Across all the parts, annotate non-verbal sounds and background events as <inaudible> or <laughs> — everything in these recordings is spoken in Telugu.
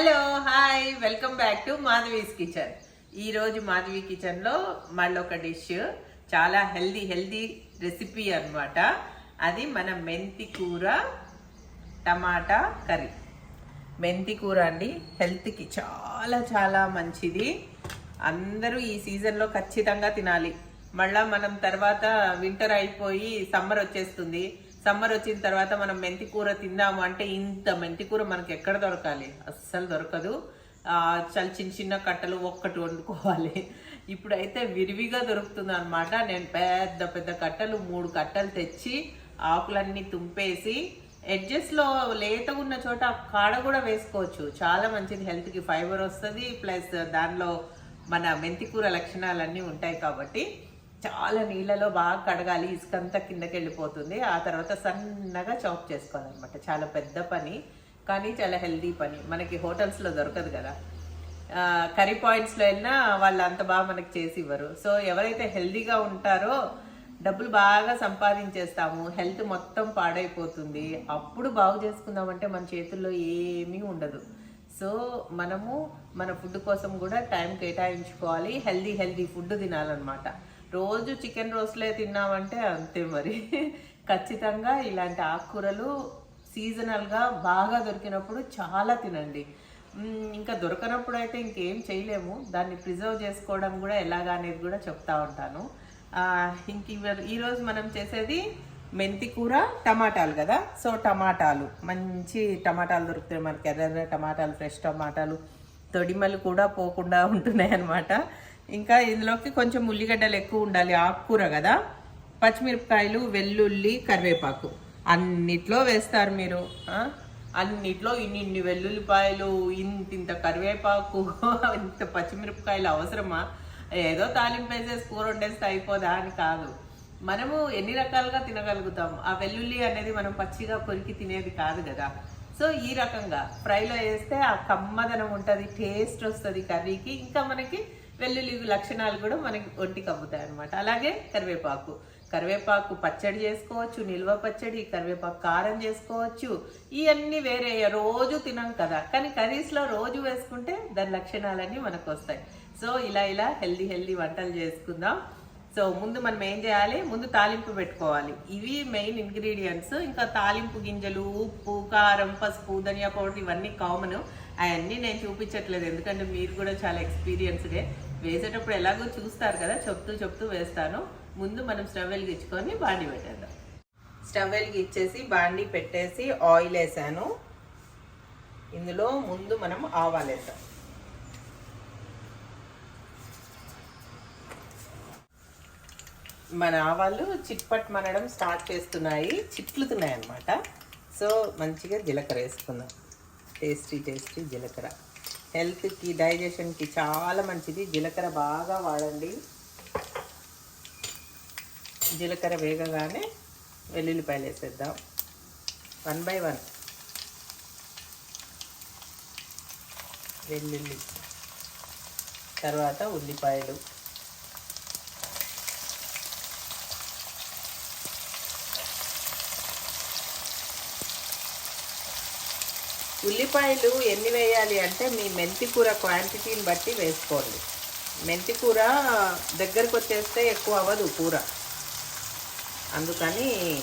Hello hi welcome back to Madhavi's kitchen. ఈరోజు మాధవి కిచెన్లో మళ్ళీ ఒక డిష్ చాలా హెల్దీ హెల్దీ రెసిపీ అన్నమాట. అది మన మెంతి కూర టమాటా కర్రీ. మెంతి కూర అండి హెల్త్కి చాలా చాలా మంచిది. అందరూ ఈ సీజన్లో ఖచ్చితంగా తినాలి. మళ్ళీ మనం తర్వాత వింటర్ అయిపోయి సమ్మర్ వచ్చేస్తుంది. సమ్మర్ వచ్చిన తర్వాత మనం మెంతి కూర తిందాము అంటే ఇంత మెంతి కూర మనకి ఎక్కడ దొరకాలి? అస్సలు దొరకదు. చాలా చిన్న చిన్న కట్టలు ఒక్కటి వండుకోవాలి. <laughs> ఇప్పుడైతే విరివిగా దొరుకుతుంది అనమాట నేను పెద్ద పెద్ద కట్టలు మూడు కట్టలు తెచ్చి ఆకులన్నీ తుంపేసి ఎడ్జెస్లో లేతగా ఉన్న చోట కాడ కూడా వేసుకోవచ్చు. చాలా మంచిది. హెల్త్కి ఫైబర్ వస్తుంది. ప్లస్ దానిలో మన మెంతికూర లక్షణాలన్నీ ఉంటాయి కాబట్టి. చాలా నీళ్ళలో బాగా కడగాలి ఇసుకంతా కిందకి వెళ్ళిపోతుంది. ఆ తర్వాత సన్నగా చాప్ చేసుకోవాలన్నమాట. చాలా పెద్ద పని కానీ చాలా హెల్దీ పని. మనకి హోటల్స్లో దొరకదు కదా. కర్రీ పాయింట్స్లో వెళ్ళినా వాళ్ళు అంత బాగా మనకి చేసి ఇవ్వరు. సో ఎవరైతే హెల్దీగా ఉంటారో డబ్బులు బాగా సంపాదించేస్తాము. హెల్త్ మొత్తం పాడైపోతుంది. అప్పుడు బాగు చేసుకుందామంటే మన చేతుల్లో ఏమీ ఉండదు. సో మనము మన ఫుడ్ కోసం కూడా టైం కేటాయించుకోవాలి. హెల్దీ హెల్దీ ఫుడ్ తినాలన్నమాట. రోజు చికెన్ రోస్ట్లే తిన్నామంటే అంతే మరి. ఖచ్చితంగా ఇలాంటి ఆకుకూరలు సీజనల్గా బాగా దొరికినప్పుడు చాలా తినండి. ఇంకా దొరకనప్పుడు అయితే ఇంకేం చేయలేము. దాన్ని ప్రిజర్వ్ చేసుకోవడం కూడా ఎలాగా అనేది కూడా చెప్తా ఉంటాను. ఇంక ఈరోజు మనం చేసేది మెంతి కూర టమాటాలు కదా? సో టమాటాలు. మంచి టమాటాలు దొరుకుతాయి మనకి. ఎర్ర టమాటాలు ఫ్రెష్ టమాటాలు తొడిమలు కూడా పోకుండా ఉంటున్నాయి అన్నమాట ఇంకా ఇందులోకి కొంచెం ఉల్లిగడ్డలు ఎక్కువ ఉండాలి. ఆకుకూర కదా. పచ్చిమిరపకాయలు వెల్లుల్లి కరివేపాకు. అన్నిట్లో వేస్తారు మీరు. అన్నిట్లో ఇన్ని ఇన్ని వెల్లుల్లిపాయలు ఇంత ఇంత కరివేపాకు ఇంత పచ్చిమిరపకాయలు అవసరమా? ఏదో తాలింపు వేసేసి కూర వండేస్తే అయిపోదా అని కాదు. మనము ఎన్ని రకాలుగా తినగలుగుతాం? ఆ వెల్లుల్లి అనేది మనం పచ్చిగా కొరికి తినేది కాదు కదా. సో ఈ రకంగా ఫ్రైలో వేస్తే ఆ కమ్మదనం ఉంటుంది టేస్ట్ వస్తుంది కర్రీకి. ఇంకా మనకి వెల్లుల్లి లక్షణాలు కూడా మనకి ఒంటికి అమ్ముతాయి అనమాట అలాగే కరివేపాకు. కరివేపాకు పచ్చడి చేసుకోవచ్చు నిల్వ పచ్చడి కరివేపాకు కారం చేసుకోవచ్చు. ఇవన్నీ వేరే రోజు తినం కదా. కానీ కర్రీస్లో రోజు వేసుకుంటే దాని లక్షణాలన్నీ మనకు వస్తాయి. సో ఇలా ఇలా హెల్దీ హెల్దీ వంటలు చేసుకుందాం. సో ముందు మనం ఏం చేయాలి? ముందు తాలింపు పెట్టుకోవాలి. ఇవి మెయిన్ ఇంగ్రీడియంట్స్. ఇంకా తాలింపు గింజలు ఉప్పు కారం పసుపు ధనియా పౌడర్ ఇవన్నీ కామన్. అవన్నీ నేను చూపించట్లేదు. ఎందుకంటే మీరు కూడా చాలా ఎక్స్పీరియన్స్డే. వేసేటప్పుడు ఎలాగో చూస్తారు కదా చెప్తూ చెప్తూ వేస్తాను. ముందు మనం స్టవ్ వెలిగించుకొని బాండి పెట్టేద్దాం. స్టవ్ వెలిగించేసి బాండి పెట్టేసి ఆయిల్ వేసాను. ఇందులో ముందు మనం ఆవాలు వేద్దాం. మన ఆవాలు చిట్పట్ మనడం స్టార్ట్ చేస్తున్నాయి. చిట్లుతున్నాయి అన్నమాట సో మంచిగా జీలకర్ర వేసుకుందాం. టేస్టీ టేస్టీ జీలకర్ర. హెల్త్కి డైజెషన్కి చాలా మంచిది. జీలకర్ర బాగా వాడండి. జీలకర్ర వేగగానే వెల్లుల్లిపాయలు వేసేద్దాం. One by one. వెల్లుల్లి. తర్వాత ఉల్లిపాయలు. ఉల్లిపాయలు ఎన్ని వేయాలి అంటే మీ మెంతి కూర క్వాంటిటీని బట్టి వేసుకోండి. మెంతి కూర దగ్గరకు వచ్చేస్తే ఎక్కువ అవ్వదు కూర. అందుకని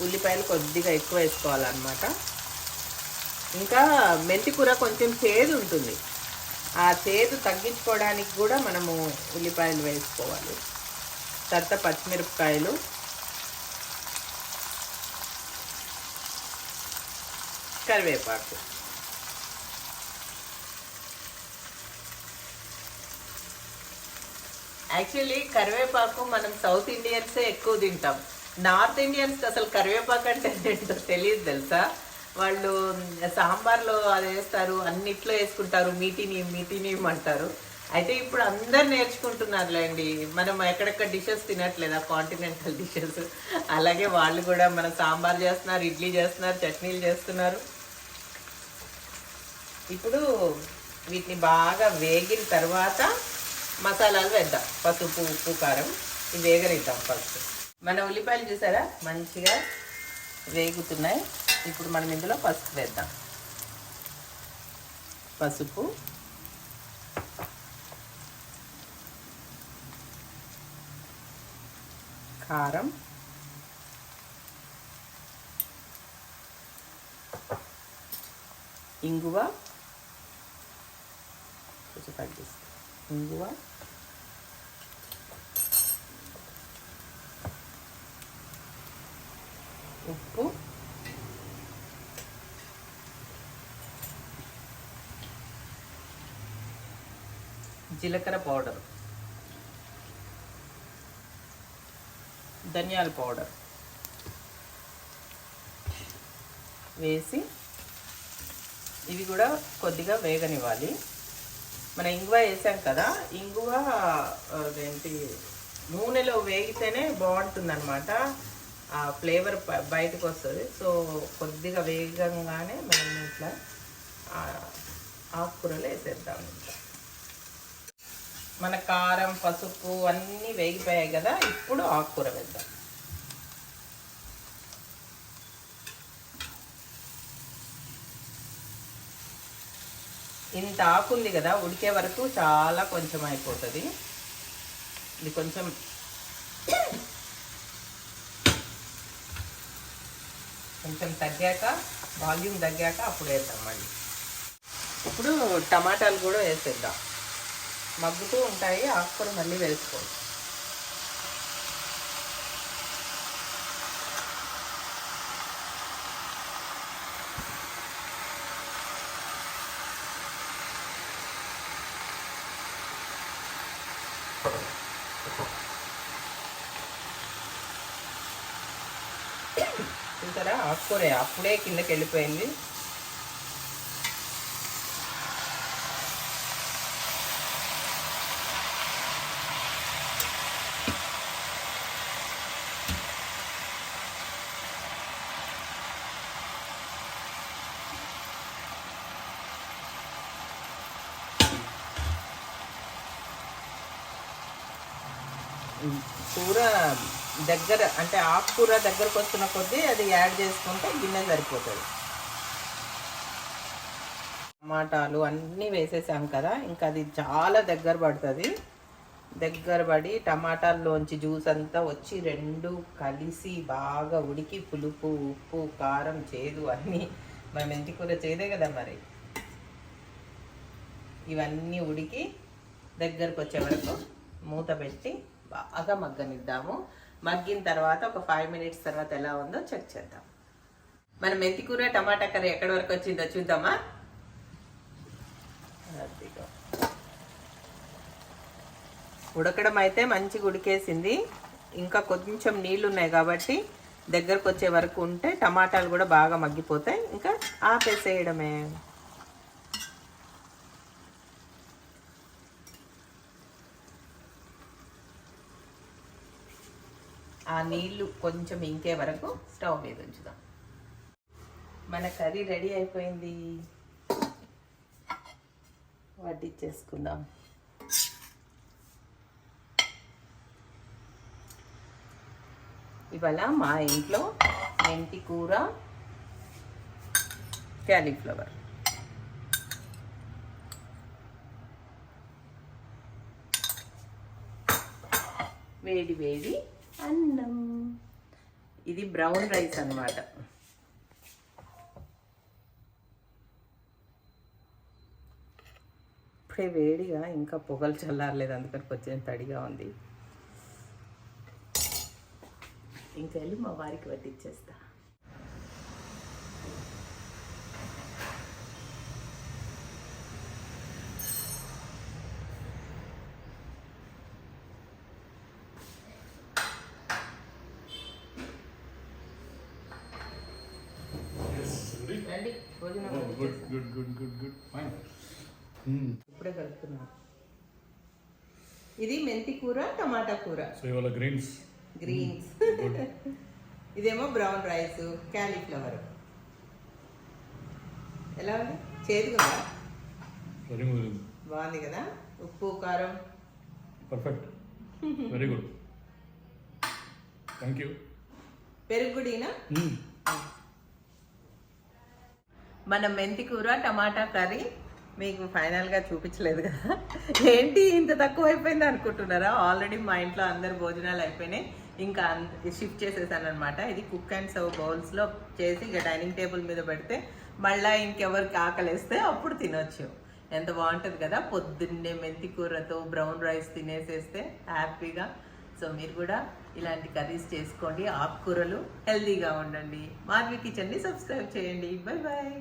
ఉల్లిపాయలు కొద్దిగా ఎక్కువ వేసుకోవాలన్నమాట. ఇంకా మెంతి కూర కొంచెం చేదు ఉంటుంది. ఆ చేదు తగ్గించుకోవడానికి కూడా మనము ఉల్లిపాయలు వేసుకోవాలి. తర్వాత పచ్చిమిరపకాయలు. కరివేపాకు. యాక్చువల్లీ కరివేపాకు మనం సౌత్ ఇండియన్సే ఎక్కువ తింటాం. నార్త్ ఇండియన్స్ అసలు కరివేపాకు అంటే ఏంటో తెలియదు తెలుసా? వాళ్ళు సాంబార్లో అది వేస్తారు అన్నిట్లో వేసుకుంటారు మీటిని మీటిని అంటారు. అయితే ఇప్పుడు అందరు నేర్చుకుంటున్నారులేండి. మనం ఎక్కడెక్కడ డిషెస్ తినట్లేదా కాంటినెంటల్ డిషెస్ అలాగే వాళ్ళు కూడా మన సాంబార్ చేస్తున్నారు ఇడ్లీ చేస్తున్నారు చట్నీలు చేస్తున్నారు. ఇప్పుడు వీటిని బాగా వేగిన తర్వాత మసాలాలు వేద్దాం. పసుపు ఉప్పు కారం ఇవి వేగనిద్దాం ఫస్ట్. మన ఉల్లిపాయలు చూసారా? మంచిగా వేగుతున్నాయి. ఇప్పుడు మనం ఇందులో పసుపు వేద్దాం. పసుపు కారం ఇంగువ కొంచెం తగ్గిస్తాం ఇంగువ ఉప్పు జీలకర్ర పౌడర్. ధనియాల పౌడర్. వేసి ఇవి కూడా కొద్దిగా వేగనివ్వాలి. మన ఇంగువ వేసాం కదా ఇంగువ అదేంటి నూనెలో వేగితేనే బాగుంటుంది అనమాట ఆ ఫ్లేవర్ బయటకు వస్తుంది సో కొద్దిగా వేగంగానే మనం ఇట్లా ఆకుకూరలు వేసేద్దాం ఇంకా. మన కారం పసుపు అన్నీ వేగిపోయాయి కదా ఇప్పుడు ఆకుకూర వేద్దాం. ఇంత ఆకు ఉంది కదా ఉడికే వరకు చాలా కొంచెం అయిపోతుంది ఇది కొంచెం కొంచెం తగ్గాక వాల్యూమ్ తగ్గాక అప్పుడు వేద్దాం మళ్ళీ. ఇప్పుడు టమాటాలు కూడా వేసేద్దాం. మగ్గుతూ ఉంటాయి ఆకుకూర మళ్ళీ వేసుకోవచ్చు చూసారా? ఆకుకూర అప్పుడే కిందకి వెళ్ళిపోయింది. కూర దగ్గర అంటే ఆకుకూర దగ్గరకు వస్తున్న కొద్దీ అది యాడ్ చేసుకుంటే గిన్నె సరిపోతుంది. టమాటాలు అన్నీ వేసేసాం కదా ఇంకా అది చాలా దగ్గర పడుతుంది. దగ్గర పడి టమాటాల్లోంచి జ్యూస్ అంతా వచ్చి రెండు కలిసి బాగా ఉడికి పులుపు ఉప్పు కారం చేదు అన్నీ మనం మెంతి కూర చేదే కదా మరి. ఇవన్నీ ఉడికి దగ్గరకు వచ్చే వరకు మూత పెట్టి బాగా మగ్గనిద్దాము. మగ్గిన తర్వాత ఒక ఫైవ్ మినిట్స్ తర్వాత ఎలా ఉందో చెక్ చేద్దాం. మన మెంతి కూర టమాటా కర్రీ ఎక్కడి వరకు వచ్చిందో చూద్దామా? ఉడకడం అయితే మంచిగా ఉడికేసింది. ఇంకా కొంచెం నీళ్ళు ఉన్నాయి కాబట్టి దగ్గరకు వచ్చే వరకు ఉంటే టమాటాలు కూడా బాగా మగ్గిపోతాయి. ఇంకా ఆపేసేయడమే. ఆ నీళ్ళు కొంచెం ఇంకే వరకు స్టవ్ మీద ఉంచుదాం. మన కర్రీ రెడీ అయిపోయింది. వడ్డిచ్చేసుకుందాం. ఇవాళ మా ఇంట్లో మెంతి కూర క్యాలీఫ్లవర్. వేడి వేడి అన్నం. ఇది బ్రౌన్ రైస్ అన్నమాట. ఇప్పుడే వేడిగా ఇంకా పొగలు చల్లారలేదు అందుకని కొంచెం తడిగా ఉంది. ఇంకెళ్ళి మా వారికి వడ్డిచ్చేస్తా రండి వడ్డిచ్చేస్తా. good, good, good, good. Fine. ఇప్పుడే కలుపుతున్నా. ఇది మెంతి కూర టమాటా కూర. So ఇవాళ గ్రీన్స్ గ్రీన్స్ గుడ్ ఇదేమో బ్రౌన్ రైస్ క్యాలీఫ్లవర్. ఎలా ఉంది? చేదుగా గుడ్ బాగుంది కదా? ఉప్పు కారం. Perfect very good thank you పెరుగు గుడినా మన మెంతి కూర టమాటా కర్రీ మీకు ఫైనల్గా చూపించలేదు కదా. ఏంటి ఇంత తక్కువ అయిపోయింది అనుకుంటున్నారా? ఆల్రెడీ మా ఇంట్లో అందరు భోజనాలు అయిపోయినాయి. ఇంకా షిఫ్ట్ చేసేసాను అనమాట ఇది కుక్ అండ్ సర్వ్ బౌల్స్లో చేసి ఇక డైనింగ్ టేబుల్ మీద పెడితే మళ్ళీ ఇంకెవరికి ఆకలిస్తే అప్పుడు తినొచ్చు. ఎంత బాగుంటుంది కదా? పొద్దున్నే మెంతి కూరతో బ్రౌన్ రైస్ తినేసేస్తే హ్యాపీగా. సో మీరు కూడా ఇలాంటి కర్రీస్ చేసుకోండి ఆకుకూరలు హెల్తీగా ఉండండి. మాధవి కిచెన్ని సబ్స్క్రైబ్ చేయండి. Bye bye